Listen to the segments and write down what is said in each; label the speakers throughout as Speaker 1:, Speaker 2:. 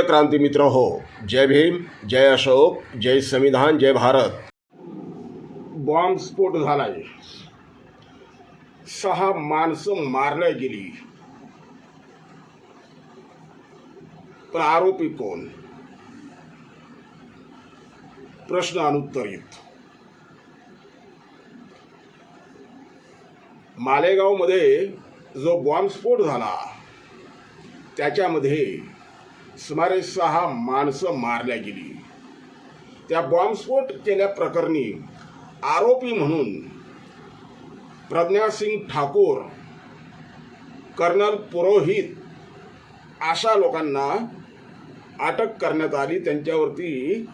Speaker 1: प्रिय क्रांती मित्र हो जय भीम जय अशोक जय संविधान जय भारत. बॉम्ब स्फोट झालाय. सहा माणसं मारल्या गेली. पण आरोपी कोण? प्रश्न अनुत्तरित. मालेगावमध्ये जो बॉम्बस्फोट झाला त्याच्यामध्ये सुमारे सहा माणसं मारल्या गेली. त्या बॉम्बस्फोट केल्याप्रकरणी आरोपी म्हणून प्रज्ञासिंग ठाकूर कर्नल पुरोहित अशा लोकांना अटक करण्यात आली. त्यांच्यावरती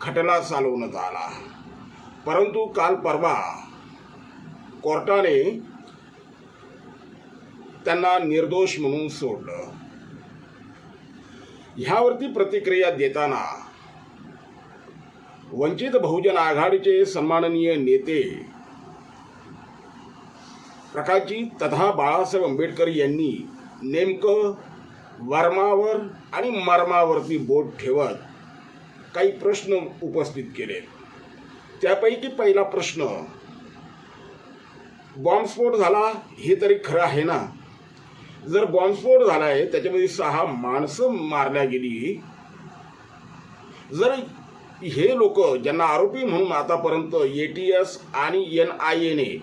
Speaker 1: खटला चालवण्यात आला. परंतु काल परवा कोर्टाने त्यांना निर्दोष म्हणून सोडलं. ह्यावरती प्रतिक्रिया देताना वंचित बहुजन आघाडीचे सन्माननीय नेते प्रकाशजी तथा बाळासाहेब आंबेडकर यांनी नेमकं वर्मावर आणि मर्मावरती बोट ठेवत काही प्रश्न उपस्थित केले. त्यापैकी पहिला प्रश्न बॉम्बस्फोट झाला हे तरी खरं आहे ना? जर बॉम्बस्फोट झाला आहे त्याच्यामध्ये सहा माणसं मारल्या गेली. जर हे लोक ज्यांना आरोपी म्हणून आतापर्यंत ए टी एस आणि एन आय एने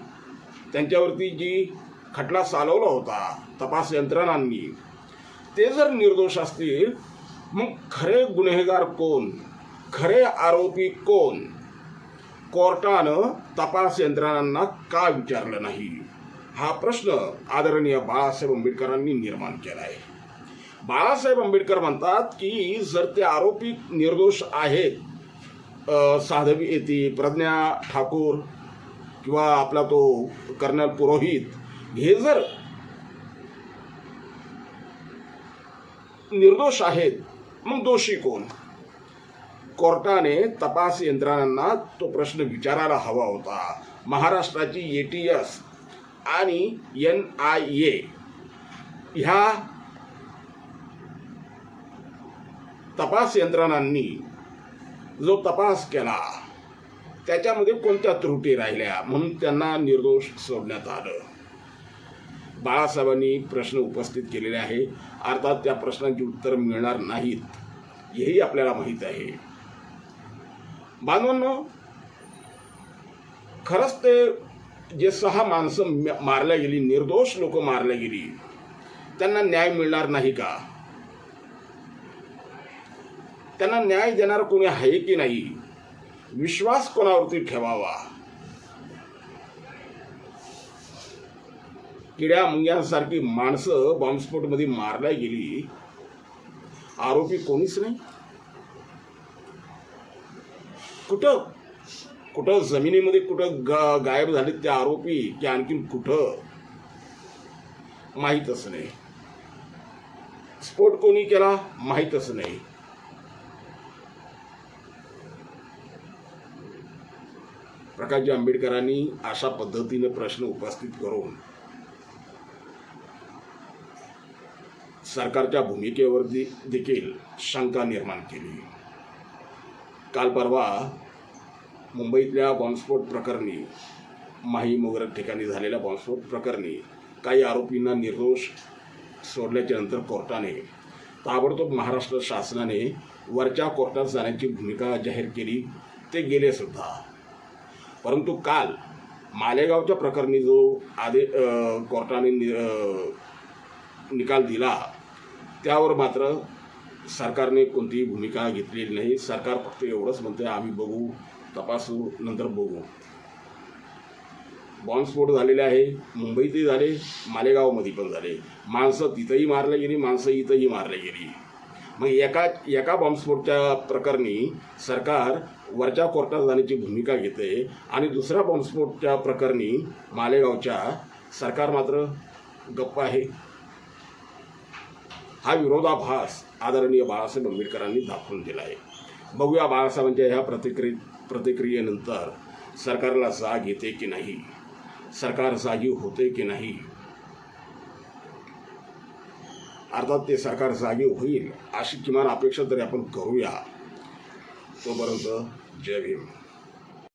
Speaker 1: त्यांच्यावरती जी खटला चालवला होता तपास यंत्रणांनी ते जर निर्दोष असतील मग खरे गुन्हेगार कोण? खरे आरोपी कोण? कोर्टानं तपास यंत्रणांना का विचारलं नाही? हा प्रश्न आदरणीय बाळासाहेब आंबेडकरांनी निर्माण केला आहे. बाळासाहेब आंबेडकर म्हणतात की जर ते आरोपी निर्दोष आहेत साधवी येते प्रज्ञा ठाकूर किंवा आपला तो कर्नल पुरोहित हे जर निर्दोष आहेत मग दोषी कोण? कोर्टाने तपास यंत्रणांना तो प्रश्न विचारायला हवा होता. महाराष्ट्राची ए टी एस आणि एन आय ए ह्या तपास यंत्रणांनी जो तपास केला त्याच्यामध्ये कोणत्या त्रुटी राहिल्या म्हणून त्यांना निर्दोष सोडण्यात आलं. बाळासाहेबांनी प्रश्न उपस्थित केलेले आहे. अर्थात त्या प्रश्नांची उत्तर मिळणार नाहीत हेही आपल्याला माहीत आहे. बांधवांनो खरंच ते जे सहा माणसं मारल्या गेली निर्दोष लोक मारल्या गेली त्यांना न्याय मिळणार नाही का? त्यांना न्याय देणार कोणी आहे की नाही? विश्वास कोणावरती ठेवावा? किड्या मुंग्यांसारखी माणसं बॉम्बस्फोटमध्ये मारल्या गेली. आरोपी कोणीच नाही. कुठं? कुठं जमिनीमध्ये कुठं गा गायब झाले ते आरोपी की आणखीन कुठं? माहीतच नाही स्फोट कोणी केला? माहीतच नाही प्रकाशजी आंबेडकरांनी अशा पद्धतीने प्रश्न उपस्थित करून सरकारच्या भूमिकेवर देखील शंका निर्माण केली. काल परवा मुंबईतल्या बॉम्बस्फोट प्रकरणी माही मोगर ठिकाणी झालेल्या बॉम्बस्फोट प्रकरणी काही आरोपींना निर्दोष सोडल्याच्या नंतर कोर्टाने ताबडतोब महाराष्ट्र शासनाने वरच्या कोर्टात जाण्याची भूमिका जाहीर केली ते गेले सुद्धा. परंतु काल मालेगावच्या प्रकरणी जो आदे कोर्टाने नि निकाल दिला त्यावर मात्र सरकारने कोणतीही भूमिका घेतलेली नाही. सरकार फक्त एवढंच म्हणते आम्ही बघू तपासू नंतर बघू. बॉम्बस्फोट झालेले आहे मुंबईतही झाले मालेगावमध्ये पण झाले. माणसं तिथंही मारली गेली माणसं इथंही मारली गेली. मग एका एका बॉम्बस्फोटच्या प्रकरणी सरकार वरच्या कोर्टात जाण्याची भूमिका घेते आणि दुसऱ्या बॉम्बस्फोटच्या प्रकरणी मालेगावच्या सरकार मात्र गप्प आहे. हा विरोधाभास आदरणीय बाळासाहेब आंबेडकरांनी दाखवून दिला आहे बघूया बाळासाहेबांच्या ह्या प्रतिक्रि प्रतिक्रियेनंतर सरकारला जाग येते की नाही? सरकार जागी होते की नाही? अर्थात ते सरकार जागी होईल अशी किमान अपेक्षा तरी आपण करूया. तोपर्यंत जय भीम.